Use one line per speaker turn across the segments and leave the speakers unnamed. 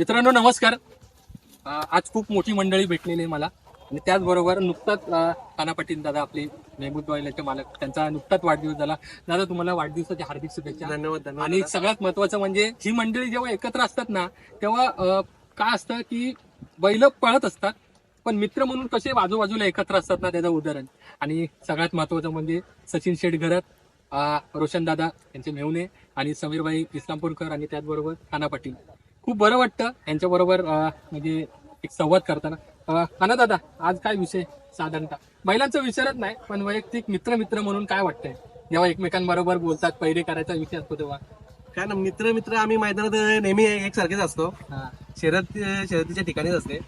मित्रांनो नमस्कार. आज खूप मोठी मंडळी भेटलेली आहे मला. आणि त्याचबरोबर नुकताच अं, काना पाटील दादा आपले मेहमूद वाहिल्याचे मालक त्यांचा नुकताच वाढदिवस झाला. दादा तुम्हाला वाढदिवसाच्या हार्दिक शुभेच्छा.
धन्यवाद
आणि सगळ्यात महत्वाचं म्हणजे ही मंडळी जेव्हा एकत्र असतात ना तेव्हा काय असतं की बैल पळत असतात पण मित्र म्हणून कसे बाजूबाजूला एकत्र असतात ना त्याचं उदाहरण. आणि सगळ्यात महत्वाचं म्हणजे सचिन शेठ घरत रोशन दादा यांचे मेहुणे आणि समीरबाई इस्लामपूरकर आणि त्याचबरोबर काना पाटील खूप बरं वाटतं यांच्याबरोबर म्हणजे एक संवाद करताना. अं, काना दादा आज काय विषय साधारणतः? महिलांचा विचारत नाही पण वैयक्तिक मित्र मित्र म्हणून काय वाटतंय? जेव्हा एकमेकांबरोबर बोलतात पैरे करायचा विषय असतो तेव्हा.
काय ना मित्र मित्र आम्ही मैदानात नेहमी एकसारखेच असतो. शर्यत शर्यतीच्या ठिकाणीच असते.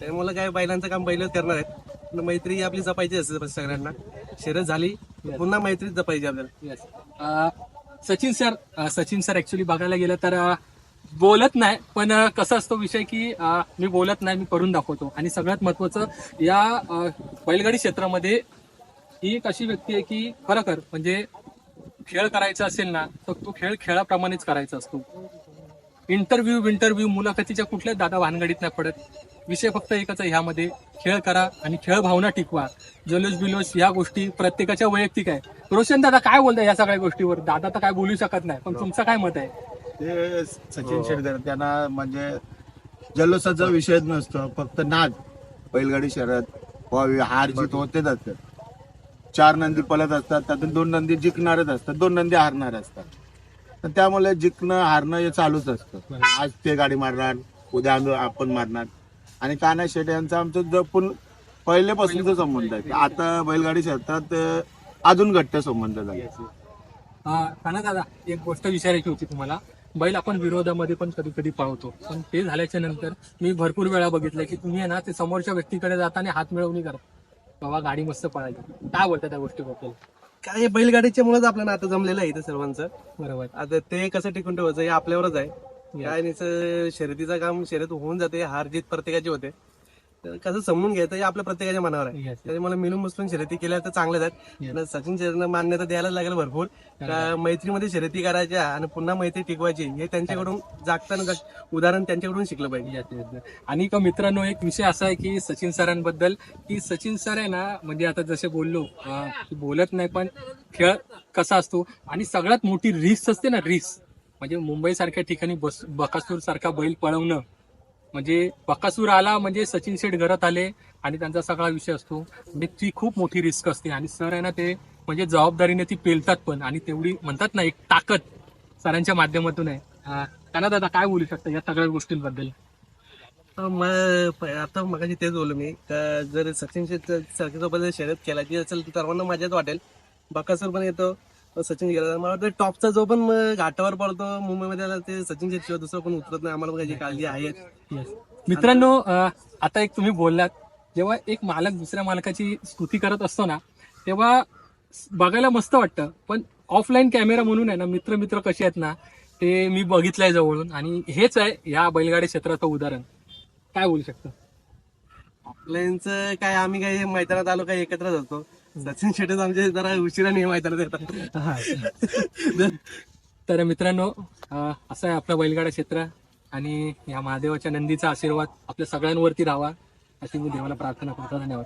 त्यामुळे काय बैलांचं काम बैलच करणार आहेत. मैत्री आपली जपायची असते सगळ्यांना. शर्यत झाली पुन्हा मैत्रीच जपायची आपल्याला.
Sachin sir Sachin sir actually बघायला गेलं तर बोलत नाही पण कसा असतो विषय की मी बोलत नाही मी करून दाखवतो. आणि सगळ्यात महत्वाचं या बैलगाडी क्षेत्रामध्ये ही एक अशी व्यक्ती आहे की खरोखर म्हणजे खेळ करायचा असेल ना तर तो खेळ खेळाप्रमाणेच करायचा असतो. इंटरव्ह्यू इंटरव्ह्यू मुलाखतीच्या कुठल्याच दादा भानगडीत नाही पडत. विषय फक्त एकच आहे ह्यामध्ये खेळ करा आणि खेळ भावना टिकवा. जल्लोष बिलोष या गोष्टी प्रत्येकाच्या वैयक्तिक आहे. रोशन दादा काय बोलताय या सगळ्या गोष्टीवर? दादा तर काय बोलू शकत नाही पण तुमचं काय मत आहे?
ते सचिन शेटकर त्यांना म्हणजे जल्लोषाचा विषयच नसतो. फक्त नाद. बैलगाडी शर्यत हार जीत होतेच असतात चार नंदी पळत असतात त्यातून दोन नंदी जिंकणारच असतात दोन नंदी हारणार असतात. तर त्यामुळे जिंकणं हारणं हे चालूच असतं. आज ते गाडी मारणार उद्या आम्ही आपण मारणार. आणि काना शेट यांचा आमचं जपून पहिल्यापासूनचा संबंध आहे. आता बैलगाडी क्षेत्रात अजून घट्ट संबंध झाले.
काना दादा एक गोष्ट विचारायची होती तुम्हाला. बैल आपण विरोधामध्ये पण कधी कधी पळवतो पण ते झाल्याच्यानंतर मी भरपूर वेळा बघितलंय की तुम्ही आहे ना ते समोरच्या व्यक्तीकडे जाताना हात मिळवणी करता. बाबा गाडी मस्त पळायची काय बोलता त्या गोष्टीबद्दल
काय बैलगाडीच्या मुळेच आपलं नातं जमलेलं आहे इथं सर्वांचं.
बरोबर.
आता ते कसं टिकून ठेवायचं हे आपल्यावरच आहे. काय नाही शर्यतीचं काम शर्यत होऊन जाते हार जीत प्रत्येकाची होते. तर कसं समजून घ्यायचं हे आपल्या प्रत्येकाच्या मनावर आहे.
Yes, yes.
त्यामुळे मिळून मिसळून शर्यती केल्या तर चांगल्याच आहेत.
Yes.
आणि सचिन शेरनं मान्यता द्यायला लागेल भरपूर. का मैत्रीमध्ये शर्यती करायच्या आणि पुन्हा मैत्री टिकवायची हे त्यांच्याकडून जागताना जाग- उदाहरण त्यांच्याकडून शिकलं पाहिजे.
Yes, yes, yes. आणि का मित्रांनो एक विषय असा आहे की सचिन सरांबद्दल की सचिन सर आहे ना म्हणजे आता जसे बोललो अं, की बोलत नाही पण खेळ कसा असतो? आणि सगळ्यात मोठी रिस्क असते ना रिस्क. म्हणजे मुंबई सारख्या ठिकाणी बस बकासूर सारखा बैल पळवणं. म्हणजे बकासूर आला म्हणजे सचिन शेठ घरात आले आणि त्यांचा सगळा विषय असतो. म्हणजे ती खूप मोठी रिस्क असते आणि सर आहे ना ते म्हणजे जबाबदारीने ती पेलतात पण आणि तेवढी म्हणतात ना एक ताकद सरांच्या माध्यमातून आहे. त्यांना दादा काय बोलू शकता या सगळ्या गोष्टींबद्दल?
आता म- आता मगाशी तेच बोललो मी जर सचिन शेठ जर शर्यत खेळायची असेल तर सर्वांना मजाच वाटेल. बकासूर पण येतो सचिन गेला. मला वाटतं टॉपचा जो पण घाटावर पडतो मुंबईमध्ये आला ते सचिन शिवाय दुसरं कोण उतरत नाही. आम्हाला बघायची काळजी आहे.
मित्रांनो अं, आता एक तुम्ही बोललात जेव्हा एक मालक दुसऱ्या मालकाची स्तुती करत असतो ना तेव्हा बघायला मस्त वाटतं. पण ऑफलाईन कॅमेरा म्हणून आहे ना मित्र मित्र कसे आहेत ना ते मी बघितलंय जवळून. आणि हेच आहे या बैलगाडी क्षेत्राचं उदाहरण. काय बोलू शकतं?
ऑफलाईनचं काय आम्ही काय मैदानात आलो काय एकत्रच असतो सचिन शेटेच आमचे जरा उशिराने मैदानात येतात
तर मित्रांनो असं आहे आपलं बैलगाडा क्षेत्र आणि या महादेवाच्या नंदीचा आशीर्वाद आपल्या सगळ्यांवरती राहावा अशी मी देवाला प्रार्थना करतो. धन्यवाद.